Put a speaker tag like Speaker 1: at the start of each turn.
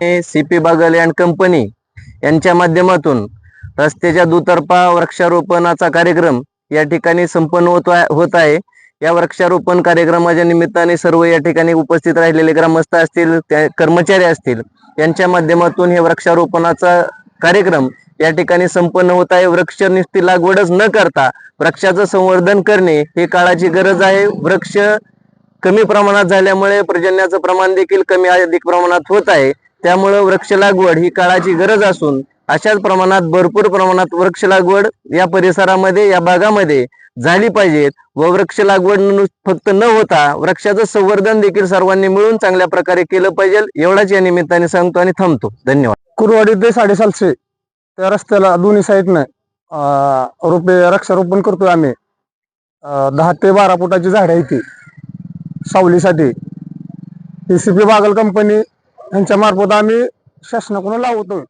Speaker 1: C P Bagal and company यांच्या माध्यमातून रस्त्याच्या दुतर्फा वृक्षारोपणाचा कार्यक्रम या ठिकाणी संपन्न होत होत आहे. या वृक्षारोपण कार्यक्रमाच्या निमित्ताने सर्व या ठिकाणी उपस्थित राहिलेले ग्रामस्थ असतील त्या कर्मचारी असतील यांच्या माध्यमातून हे वृक्षारोपणाचा कार्यक्रम या ठिकाणी संपन्न होत आहे. वृक्ष नुसती लागवडच न करता वृक्षाचं संवर्धन करणे हे काळाची गरज आहे. वृक्ष कमी प्रमाणात झाल्यामुळे पर्जन्याचं प्रमाण देखील कमी अधिक प्रमाणात होत आहे. त्यामुळं वृक्ष लागवड ही काळाची गरज असून अशाच प्रमाणात भरपूर प्रमाणात वृक्ष लागवड या परिसरामध्ये या भागामध्ये झाली पाहिजेत व वृक्ष लागवड फक्त न होता वृक्षाचं संवर्धन देखील सर्वांनी मिळून चांगल्या प्रकारे केलं पाहिजे एवढाच या निमित्ताने सांगतो आणि थांबतो. धन्यवाद.
Speaker 2: कुरवाडी ते साडेसातशे. त्या रस्त्याला दोन्ही साईडनं रोपे वृक्षारोपण करतोय आम्ही. दहा ते बारा फुटाची झाडं आहे ती सावलीसाठी. T C P Bagal company यांच्या मार्फत आम्ही शासनाकडून लावतोय.